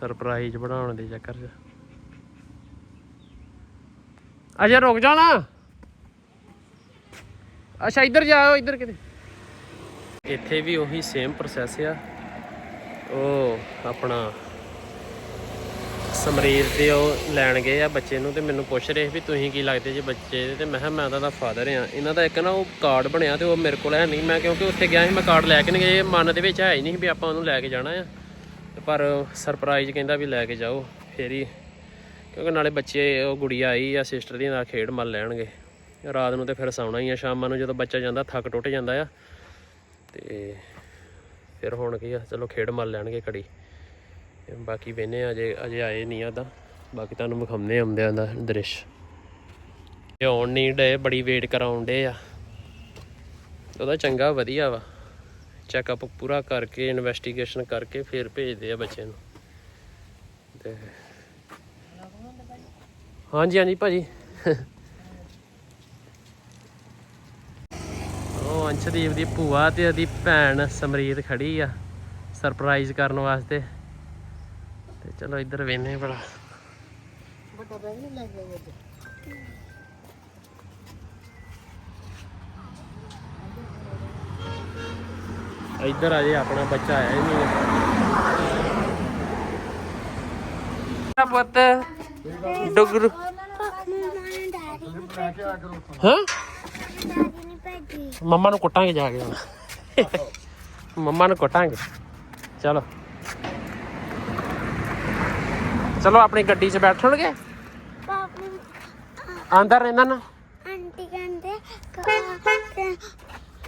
ਸਰਪ੍ਰਾਈਜ਼ ਬਣਾਉਣ ਦੇ ਚੱਕਰ 'ਚ। ਅਜਾ ਰੁਕ ਜਾਣਾ। ਅੱਛਾ ਇੱਧਰ ਜਾਓ ਇੱਧਰ ਕਿਤੇ। ਇੱਥੇ ਵੀ ਉਹੀ ਸੇਮ ਪ੍ਰੋਸੈਸ ਆ। ਉਹ ਆਪਣਾ ਸਮਰੀਰ ਦੇ ਉਹ ਲੈਣ ਗਏ ਆ ਬੱਚੇ ਨੂੰ ਤੇ ਮੈਨੂੰ ਪੁੱਛ ਰਹੇ ਵੀ ਤੁਸੀਂ ਕੀ ਲੱਗਦੇ ਜੇ ਬੱਚੇ ਦੇ? ਤੇ ਮੈਂ ਕਿਹਾ, ਮੈਂ ਉਹਨਾਂ ਦਾ ਫਾਦਰ ਆ। ਇਹਨਾਂ ਦਾ ਇੱਕ ਨਾ ਉਹ ਕਾਰਡ ਬਣਿਆ ਤੇ ਉਹ ਮੇਰੇ ਕੋਲ ਹੈ ਨਹੀਂ। ਮੈਂ ਕਿਉਂਕਿ ਉੱਥੇ ਗਿਆ ਸੀ, ਮੈਂ ਕਾਰਡ ਲੈ ਕੇ ਨਹੀਂ ਗਏ। ਮਨ ਦੇ ਵਿੱਚ ਹੈ ਹੀ ਨਹੀਂ ਵੀ ਆਪਾਂ ਉਹਨੂੰ ਲੈ ਕੇ ਜਾਣਾ ਆ। ਪਰ ਸਰਪ੍ਰਾਈਜ਼ ਕਹਿੰਦਾ ਵੀ ਲੈ ਕੇ ਜਾਓ, ਫੇਰ ਹੀ। ਕਿਉਂਕਿ ਨਾਲੇ ਬੱਚੇ, ਉਹ ਗੁੜੀਆ ਆਈ ਆ ਸਿਸਟਰ ਦੀ ਨਾਲ ਖੇਡ ਮੱਲ ਲੈਣਗੇ। ਰਾਤ ਨੂੰ ਤੇ ਫਿਰ ਸੌਣਾ ਹੀ ਆ, ਸ਼ਾਮਾਂ ਨੂੰ ਜਦੋਂ ਬੱਚਾ ਜਾਂਦਾ, ਥੱਕ ਟੁੱਟ ਜਾਂਦਾ ਆ। ਤੇ ਫਿਰ ਹੁਣ ਕੀ ਆ, ਚਲੋ ਖੇਡ ਮੱਲ ਲੈਣਗੇ ਘੜੀ। ਤੇ ਬਾਕੀ ਵੇਨੇ ਅਜੇ ਅਜੇ ਆਏ ਨਹੀਂ ਆ ਤਾਂ। ਬਾਕੀ ਤੁਹਾਨੂੰ ਵਿਖਾਉਂਦੇ ਆਉਂਦਿਆਂ ਦਾ ਦ੍ਰਿਸ਼। ਇਹ ਆਉਣ ਨਹੀਂ ਡੇ, ਬੜੀ ਵੇਟ ਕਰਾਉਣ ਡੇ ਆ। ਉਹਦਾ ਚੰਗਾ ਵਧੀਆ ਵਾ। ਚੈੱਕਅਪ ਪੂਰਾ ਕਰਕੇ ਇਨਵੈਸਟੀਗੇਸ਼ਨ ਕਰਕੇ ਫਿਰ ਭੇਜਦੇ ਆ ਬੱਚੇ ਨੂੰ। ਤੇ ਹਾਂਜੀ ਹਾਂਜੀ ਭਾਜੀ। ਉਹ ਅੰਸ਼ਦੀਪ ਦੀ ਭੂਆ ਤੇ ਉਹਦੀ ਭੈਣ ਸਮਰੀਤ ਖੜੀ ਆ ਸਰਪ੍ਰਾਈਜ਼ ਕਰਨ ਵਾਸਤੇ। ਤੇ ਚਲੋ ਇੱਧਰ ਵੇਨੇ ਬੜਾ ਇੱਧਰ ਆ ਜੇ ਆਪਣਾ ਬੱਚਾ ਆਇਆ ਹੀ ਨਹੀਂ ਪੁੱਤ ਡੁਗਰੂ। ਹਾਂ? ਮੰਮਾ ਨੂੰ ਕੁੱਟਾਂਗੇ ਜਾ ਕੇ ਮੰਮਾ ਨੂੰ ਕੁੱਟਾਂਗੇ। ਚਲੋ। ਚਲੋ ਆਪਣੀ ਗੱਡੀ 'ਚ ਬੈਠਣਗੇ ਆਂਦਰ ਇਹਨਾਂ ਨਾ ਆਂਟੀ ਕਹਿੰਦੇ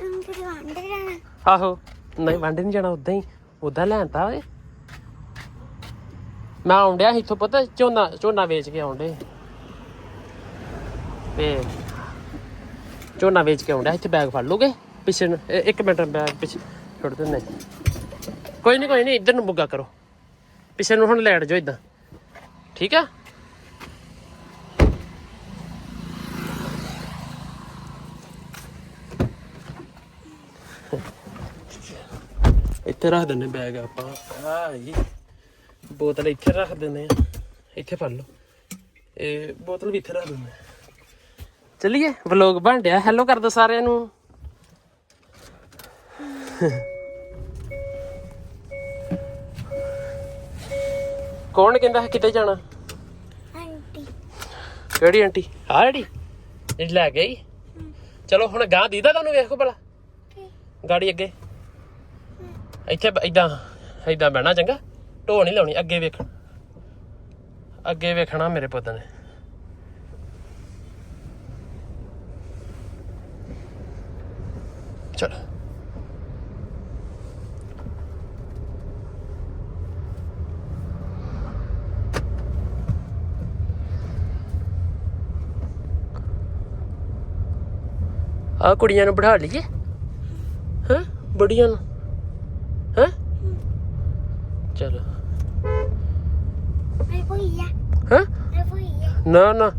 ਅੰਦਰ ਅੰਦਰ ਜਾਣਾ? ਆਹੋ। ਨਹੀਂ ਵੰਡ ਨਹੀਂ ਜਾਣਾ ਉਦਾਂ ਹੀ। ਉਦਾਂ ਲੈਣਤਾ ਓਏ ਮੈਂ ਆਉਂਦਿਆ ਇੱਥੋਂ ਪਤਾ ਝੋਨਾ ਝੋਨਾ ਵੇਚ ਕੇ ਆਉਂਦੇ ਤੇ ਝੋਨਾ ਵੇਚ ਕੇ ਆਉਂਦਿਆ ਇੱਥੇ ਬੈਗ ਫੜ ਲੋਗੇ ਪਿੱਛੇ ਨੂੰ, ਇਹ- ਇੱਕ ਮਿੰਟ ਬੈਗ ਪਿੱਛੇ ਛੁੱਟ ਦਿੰਦੇ ਕੋਈ ਨਹੀਂ ਕੋਈ ਨਹੀਂ ਇੱਧਰ ਨੂੰ ਬੁੱਗਾ ਕਰੋ। ਪਿੱਛੇ ਨੂੰ ਹੁਣ ਲੈਟ ਜਾਓ ਇਦਾਂ। ਠੀਕ ਆ? ਇੱਥੇ ਰੱਖ ਦਿੰਨੇ ਬੈਗ ਆਪਾਂ। ਜੀ ਬੋਤਲ ਇੱਥੇ ਰੱਖ ਦਿੰਨੇ ਆ। ਇੱਥੇ ਫੜ ਲਓ। ਇਹ ਬੋਤਲ ਵੀ ਇੱਥੇ ਰੱਖ ਦਿੰਨੇ ਚਲਿਏ ਵਲੋਗ ਬਣ ਰਿਹਾ। ਹੈਲੋ ਕਰ ਦੋ ਸਾਰਿਆਂ ਨੂੰ। ਕੌਣ ਕਹਿੰਦਾ ਹੈ ਕਿਤੇ ਜਾਣਾ? ਆਂਟੀ। ਕਿਹੜੀ ਆਂਟੀ? ਆਹ ਜਿਹੜੀ ਇਹ ਲੈ ਗਈ ਚਲੋ ਹੁਣ ਗਾਂ ਦੀਦਾ ਤੁਹਾਨੂੰ ਵੇਖੋ ਭਲਾ। ਗਾੜੀ ਅੱਗੇ। ਇੱਥੇ ਇਦਾਂ ਇਦਾਂ ਬਹਿਣਾ ਚੰਗਾ। ਢੋ ਨਹੀਂ ਲਾਉਣੀ ਅੱਗੇ ਵੇਖਣ। ਅੱਗੇ ਵੇਖਣਾ ਮੇਰੇ ਪੁੱਤ ਨੇ। ਆ ਕੁੜੀਆਂ ਨੂੰ ਬਿਠਾ ਲਈਏ। ਹਾਂ? ਬੜੀਆਂ ਨੂੰ। ਹਾਂ? ਚਲੋ। ਮੈਂ ਭੁਈਆ ਹਾਂ? ਮੈਂ ਭੁਈਆ ਨਾ ਨਾ।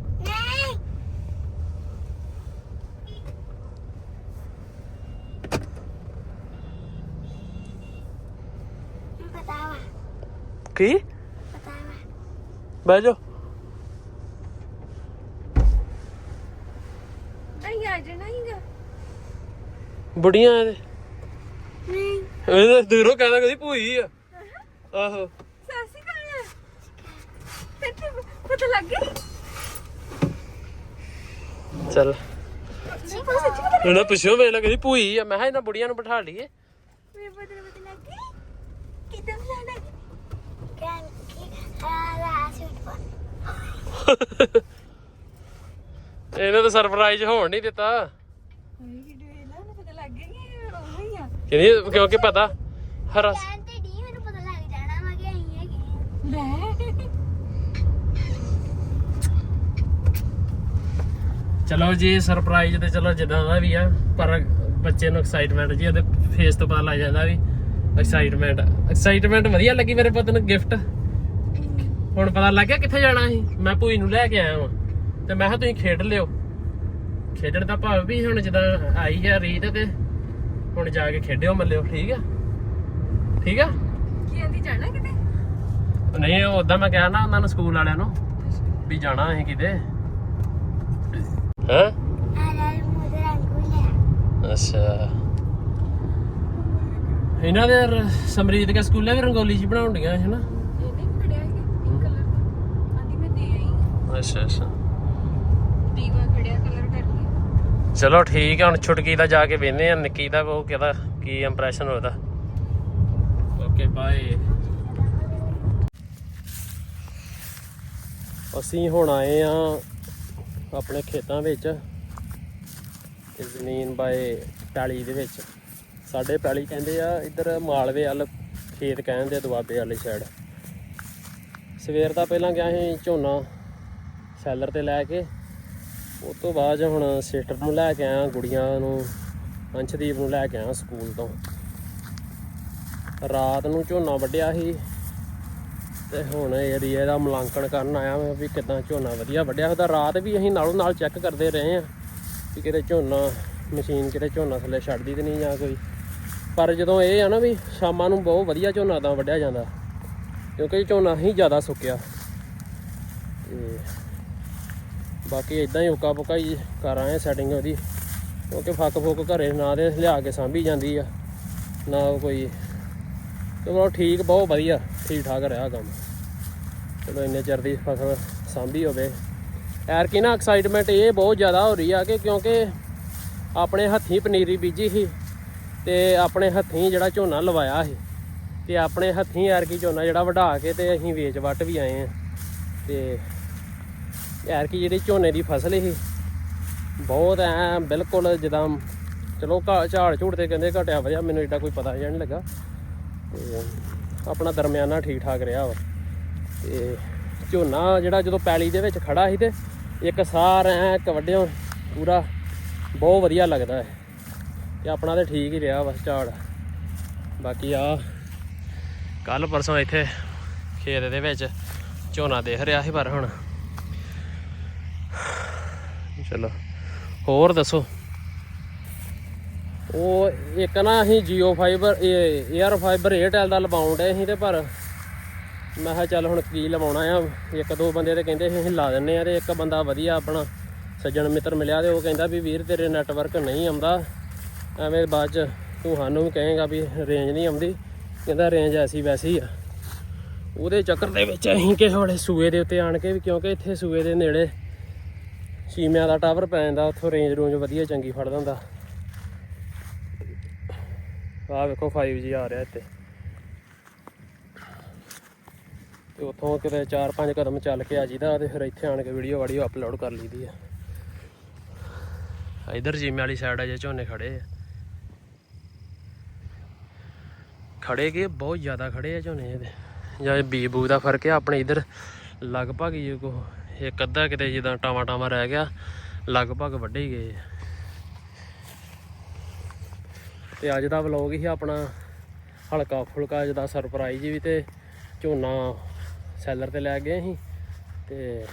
ਕੀ? ਬਹਿ ਜਾ ਨਹੀਂ ਆ ਜਾਣਾ ਹੀਗਾ ਬੁੜੀਆਂ ਇਹਦੇ? ਨਹੀਂ। ਇਹਦੇ ਦੂਰੋਂ ਕਹਿੰਦਾ ਕਦੀ ਭੂਈ ਆ। ਆਹੋ। ਸਾਸੀ ਕਾਣਾ ਤੇ ਪਤਾ ਲੱਗ ਗਿਆ? ਚੱਲ। ਇਹਨਾਂ ਪਿੱਛੋਂ ਵੇਖ ਲੈ ਕਦੀ ਭੂਈ ਆ। ਮੈਂ ਕਿਹਾ ਇਹਨਾਂ ਬੁੜੀਆਂ ਨੂੰ ਬਿਠਾ ਲਈਏ। ਮੇਰੇ ਪਤਾ ਪਤਾ ਲੱਗ ਗਿਆ? ਕਿਦਾਂ ਜਾਣਾ ਕਿ ਆ ਲਾ ਸੂਟ ਪਾ ਇਹਨੇ ਤਾਂ ਸਰਪ੍ਰਾਈਜ਼ ਹੋਣ ਨਹੀਂ ਦਿੱਤਾ ਹਾਏ ਕਿਡੋ ਇਹਦਾ ਨੂੰ ਪਤਾ ਲੱਗ ਗਿਆ ਕਿ ਇਹ ਰੋਣਾ ਹੀ ਆ ਕਹਿੰਦੀ ਕਿਉਂਕਿ ਪਤਾ? ਹਰਾ ਕਹਿੰਦੇ ਮੈਨੂੰ ਪਤਾ ਲੱਗ ਜਾਣਾ ਵਾ ਕਿ ਆਈ ਹੈਗੀ ਲੈ ਚਲੋ ਜੀ ਸਰਪ੍ਰਾਈਜ਼ ਤੇ ਚਲੋ ਜਿੱਦਾਂ ਦਾ ਵੀ ਆ ਪਰ ਬੱਚੇ ਨੂੰ ਐਕਸਾਈਟਮੈਂਟ ਜੀ ਉਹਦੇ ਫੇਸ ਤੋਂ ਪਤਾ ਲੱਗ ਜਾਂਦਾ ਵੀ ਐਕਸਾਈਟਮੈਂਟ ਐਕਸਾਈਟਮੈਂਟ ਵਧੀਆ ਲੱਗੀ ਮੇਰੇ ਪੁੱਤ ਨੂੰ ਗਿਫਟ ਹੁਣ ਪਤਾ ਲੱਗ ਗਿਆ ਕਿੱਥੇ ਜਾਣਾ ਸੀ। ਮੈਂ ਭੂਈ ਨੂੰ ਲੈ ਕੇ ਆਇਆ ਹਾਂ ਤੇ ਮੈਂ ਕਿਹਾ ਤੁਸੀਂ ਖੇਡ ਲਿਓ। ਖੇਡਣ ਦਾ ਭਾਵ ਵੀ ਹੁਣ ਜਿੱਦਾਂ ਆਈ ਆ ਰੀਤ ਤੇ ਹੁਣ ਜਾ ਕੇ ਖੇਡਿਓ ਮੱਲਿਓ ਠੀਕ ਆ? ਠੀਕ ਆ? ਕੀ ਆਂਦੀ ਜਾਣਾ ਕਿਤੇ? ਨਹੀਂ ਉਦਾਂ ਮੈਂ ਕਿਹਾ ਨਾ ਉਹਨਾਂ ਨੂੰ ਸਕੂਲ ਵਾਲਿਆਂ ਨੂੰ ਵੀ ਜਾਣਾ ਅਸੀਂ ਕਿਤੇ। ਹਾਂ? ਅੱਛਾ। ਇਹਨਾਂ ਦੇ ਸਮਰੀਤ ਕੇ ਸਕੂਲੇ ਵੀ ਰੰਗੋਲੀ ਜੀ ਬਣਾਉਂਦੀਆਂ ਹੈ। ਨਾ। ਅੱਛਾ ਅੱਛਾ। ਦੀਵਾ ਚਲੋ ਠੀਕ ਹੈ ਹੁਣ ਛੁਟਕੀ ਦਾ ਜਾ ਕੇ ਵੇਖਦੇ ਆ ਨਿੱਕੀ ਦਾ ਉਹ ਕਿਹਦਾ ਕੀ ਇੰਪ੍ਰੈਸ਼ਨ ਉਹਦਾ। ਓਕੇ ਬਾਏ ਅਸੀਂ ਹੁਣ ਆਏ ਆ ਆਪਣੇ ਖੇਤਾਂ ਵਿੱਚ ਤੇ ਜ਼ਮੀਨ ਬਾਏ ਪੈਲੀ ਦੇ ਵਿੱਚ। ਸਾਡੇ ਪੈਲੀ ਕਹਿੰਦੇ ਆ ਇੱਧਰ ਮਾਲਵੇ ਵੱਲ ਖੇਤ ਕਹਿੰਦੇ ਦੁਆਬੇ ਵਾਲੀ ਸਾਈਡ ਸਵੇਰ ਦਾ ਪਹਿਲਾਂ ਗਿਆ ਸੀ ਝੋਨਾ ਸੈਲਰ ਤੇ ਲੈ ਕੇ ਉਸ ਤੋਂ ਬਾਅਦ 'ਚ ਹੁਣ ਸਿਸਟਰ ਨੂੰ ਲੈ ਕੇ ਆਇਆ, ਗੁੜੀਆਂ ਨੂੰ, ਅੰਸ਼ਦੀਪ ਨੂੰ ਲੈ ਕੇ ਆਇਆ ਸਕੂਲ ਤੋਂ। ਰਾਤ ਨੂੰ ਝੋਨਾ ਵੱਢਿਆ ਸੀ ਤੇ ਹੁਣ ਏਰੀਆ ਦਾ ਮੁਲਾਂਕਣ ਕਰਨ ਆਇਆ ਮੈਂ ਵੀ ਕਿਦਾਂ ਝੋਨਾ ਵਧੀਆ ਵੱਢਿਆ ਉਹਦਾ ਰਾਤ ਵੀ ਅਸੀਂ ਨਾਲੋਂ ਨਾਲ ਚੈੱਕ ਕਰਦੇ ਰਹੇ ਆ ਕਿ ਕਿਤੇ ਝੋਨਾ, ਮਸ਼ੀਨ ਕਿਤੇ ਝੋਨਾ ਥੱਲੇ ਛੱਡਦੀ ਤੇ ਨਹੀਂ ਜਾਂ ਕੋਈ। ਪਰ ਜਦੋਂ ਇਹ ਆ ਨਾ ਵੀ ਸ਼ਾਮਾਂ ਨੂੰ ਬਹੁਤ ਵਧੀਆ ਝੋਨਾ ਤਾਂ ਵੱਢਿਆ ਜਾਂਦਾ, ਕਿਉਂਕਿ ਝੋਨਾ ਹੀ ਜ਼ਿਆਦਾ ਸੁੱਕਿਆ। ਤੇ ਬਾਕੀ ਇਦਾਂ ਹੀ ਉਕਾ ਪੁੱਕਾ ਹੀ ਕਰ ਆਏ ਸੈਟਿੰਗ ਉਹਦੀ। ਕਿਉਂਕਿ ਫੱਕ ਫੁੱਕ ਘਰੇ ਨਾ ਦੇ, ਲਿਆ ਕੇ ਸਾਂਭੀ ਜਾਂਦੀ ਆ। ਨਾ ਕੋਈ ਚਲੋ ਠੀਕ, ਬਹੁਤ ਵਧੀਆ ਠੀਕ ਠਾਕ ਰਿਹਾ ਕੰਮ। ਚਲੋ ਇੰਨੇ ਚਿਰ ਦੀ ਫਸਲ ਸਾਂਭੀ ਹੋਵੇ। ਐਰ ਕੀ ਨਾ ਐਕਸਾਈਟਮੈਂਟ ਇਹ ਬਹੁਤ ਜ਼ਿਆਦਾ ਹੋ ਰਹੀ ਆ ਕਿ ਕਿਉਂਕਿ ਆਪਣੇ ਹੱਥੀਂ ਪਨੀਰੀ ਬੀਜੀ ਸੀ ਤੇ ਆਪਣੇ ਹੱਥੀਂ ਜਿਹੜਾ ਝੋਨਾ ਲਵਾਇਆ ਸੀ ਤੇ ਆਪਣੇ ਹੱਥੀਂ ਯਾਰ ਕੀ ਝੋਨਾ ਜਿਹੜਾ ਵਢਾ ਕੇ ਤੇ ਅਸੀਂ ਵੇਚ ਵੱਟ ਵੀ ਆਏ ਆ। ਤੇ ਯਾਰ ਕਿ ਜਿਹੜੀ ਝੋਨੇ ਦੀ ਫਸਲ ਸੀ, ਬਹੁਤ ਐ ਬਿਲਕੁਲ ਜਿੱਦਾਂ, ਚਲੋ ਘਾ- ਝਾੜ ਝੂੜ ਤੇ ਕਹਿੰਦੇ ਘਟਿਆ ਵਧਿਆ, ਮੈਨੂੰ ਏਡਾ ਕੋਈ ਪਤਾ ਜਿਹਾ ਨਹੀਂ ਲੱਗਾ। ਤੇ ਆਪਣਾ ਦਰਮਿਆਨਾ ਠੀਕ ਠਾਕ ਰਿਹਾ ਵਾ। ਤੇ ਝੋਨਾ ਜਿਹੜਾ ਜਦੋਂ ਪੈਲੀ ਦੇ ਵਿੱਚ ਖੜਾ ਸੀ ਤੇ ਇੱਕ ਸਾਰ ਐ ਇੱਕ ਵੱਡਿਓ ਪੂਰਾ ਬਹੁਤ ਵਧੀਆ ਲੱਗਦਾ ਹੈ ਤੇ ਆਪਣਾ ਤੇ ਠੀਕ ਹੀ ਰਿਹਾ ਬਸ ਝਾੜ। ਬਾਕੀ ਆ ਕੱਲ ਪਰਸੋਂ ਇੱਥੇ ਖੇਤ ਦੇ ਵਿੱਚ ਝੋਨਾ ਦੇਖ ਰਿਹਾ ਸੀ ਪਰ ਹੁਣ ਚਲੋ, ਹੋਰ ਦੱਸੋ? ਉਹ ਇੱਕ ਨਾ ਅਸੀਂ ਜੀਓ ਫਾਈਬਰ, ਇਹ 에ਅਰ ਫਾਈਬਰ ਏਅਰਟੈਲ ਦਾ ਲਵਾਉਣ ਡਏ ਅਸੀਂ ਤੇ ਪਰ ਮੈਂ ਕਿਹਾ ਚੱਲ ਹੁਣ ਕੀ ਲਵਾਉਣਾ ਆ। ਇੱਕ ਦੋ ਬੰਦੇ ਤੇ ਕਹਿੰਦੇ ਸੀ ਅਸੀਂ ਲਾ ਦਿੰਨੇ ਆ ਤੇ ਇੱਕ ਬੰਦਾ ਵਧੀਆ ਆਪਣਾ ਸੱਜਣ ਮਿੱਤਰ ਮਿਲਿਆ ਤੇ ਉਹ ਕਹਿੰਦਾ ਵੀ ਵੀਰ ਤੇਰੇ ਨੈਟਵਰਕ ਨਹੀਂ ਆਉਂਦਾ। ਐਵੇਂ ਬਾਅਦ ਚ ਤੂੰ ਸਾਨੂੰ ਵੀ ਕਹੇਗਾ ਵੀ ਰੇਂਜ ਨਹੀਂ ਆਉਂਦੀ। ਕਹਿੰਦਾ ਰੇਂਜ ਐਸੀ ਵੈਸੀ ਆ। ਉਹਦੇ ਚੱਕਰ ਦੇ ਵਿੱਚ ਅਸੀਂ ਕਿਸੇ ਵੇਲੇ ਸੂਏ ਦੇ ਉੱਤੇ ਆਣ ਕੇ ਵੀ ਕਿਉਂਕਿ ਇੱਥੇ ਸੂਏ ਦੇ ਨੇੜੇ ਚੀਮਿਆਂ ਦਾ ਟਾਵਰ ਪੈ ਜਾਂਦਾ, ਉੱਥੋਂ ਰੇਂਜ ਰੂੰਜ ਵਧੀਆ ਚੰਗੀ ਫੜਦਾ ਹੁੰਦਾ। ਆਹ ਵੇਖੋ 5G ਆ ਰਿਹਾ ਇੱਥੇ। ਤੇ ਉੱਥੋਂ ਕਿਤੇ 4-5 ਕਦਮ ਚੱਲ ਕੇ ਆ ਜੀਦਾ ਤੇ ਫਿਰ ਇੱਥੇ ਆਣ ਕੇ ਵੀਡੀਓ ਵਾਡੀਓ ਅਪਲੋਡ ਕਰ ਲਈਦੀ ਆ। ਇਧਰ ਜੀਮੇ ਵਾਲੀ ਸਾਈਡ ਆ ਜੇ ਝੋਨੇ ਖੜੇ ਆ। ਖੜੇ ਕੇ ਬਹੁਤ ਜ਼ਿਆਦਾ ਖੜੇ ਆ ਝੋਨੇ ਇਹਦੇ। ਜਾਂ ਬੀ ਬੂ ਦਾ ਫ਼ਰਕ ਆ, ਆਪਣੇ ਇਧਰ ਲਗਭਗ ਹੀ ਕੋ ਇੱਕ ਅੱਧਾ ਕਿਤੇ ਜਿੱਦਾਂ ਟਾਵਾ ਟਾਵਾ ਰਹਿ ਗਿਆ, ਲਗਭਗ ਵੱਢੇ ਹੀ ਗਏ ਆ। ਤੇ ਅੱਜ ਦਾ ਵਲੌਗ ਹੀ ਆਪਣਾ ਹਲਕਾ ਫੁਲਕਾ ਜਿਹਦਾ ਸਰਪ੍ਰਾਈਜ਼ ਵੀ ਤੇ ਝੋਨਾ ਸੈਲਰ ਤੇ ਲੈ ਗਏ ਅਸੀਂ ਤੇ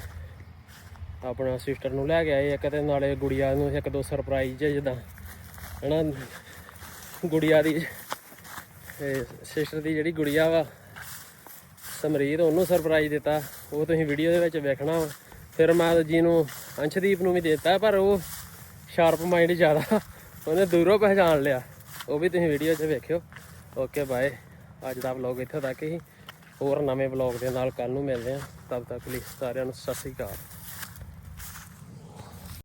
ਆਪਣਾ ਸਿਸਟਰ ਨੂੰ ਲੈ ਕੇ ਆਏ ਇੱਕ ਤੇ ਨਾਲੇ ਗੁੜੀਆ ਨੂੰ ਇੱਕ ਦੋ ਸਰਪ੍ਰਾਈਜ਼ ਜਿੱਦਾਂ, ਹਨਾ ਗੁੜੀਆ ਦੀ ਸਿਸਟਰ ਦੀ ਜਿਹੜੀ ਗੁੜੀਆ ਵਾ ਸਮਰੀਤ ਉਹਨੂੰ ਸਰਪ੍ਰਾਈਜ਼ ਦਿੱਤਾ। ਉਹ ਤੁਸੀਂ ਵੀਡੀਓ ਦੇ ਵਿੱਚ ਵੇਖਣਾ ਵਾ। ਫਿਰ ਮੈਂ ਜੀ ਨੂੰ ਅੰਸ਼ਦੀਪ ਨੂੰ ਵੀ ਦਿੱਤਾ, ਪਰ ਉਹ ਸ਼ਾਰਪ ਮਾਈਂਡ ਜ਼ਿਆਦਾ। ਉਹਨੇ ਦੂਰੋਂ ਪਹਿਚਾਨ ਲਿਆ। ਉਹ ਵੀ ਤੁਸੀਂ ਵੀਡੀਓ 'ਚ ਵੇਖਿਓ। ਓਕੇ ਬਾਏ ਅੱਜ ਦਾ ਵਲੌਗ ਇੱਥੋਂ ਤੱਕ ਹੀ। ਹੋਰ ਨਵੇਂ ਵਲੌਗ ਦੇ ਨਾਲ ਕੱਲ ਨੂੰ ਮਿਲਦੇ ਹਾਂ। ਤਦ ਤੱਕ ਲਈ ਸਾਰਿਆਂ ਨੂੰ ਸਤਿ ਸ੍ਰੀ ਅਕਾਲ।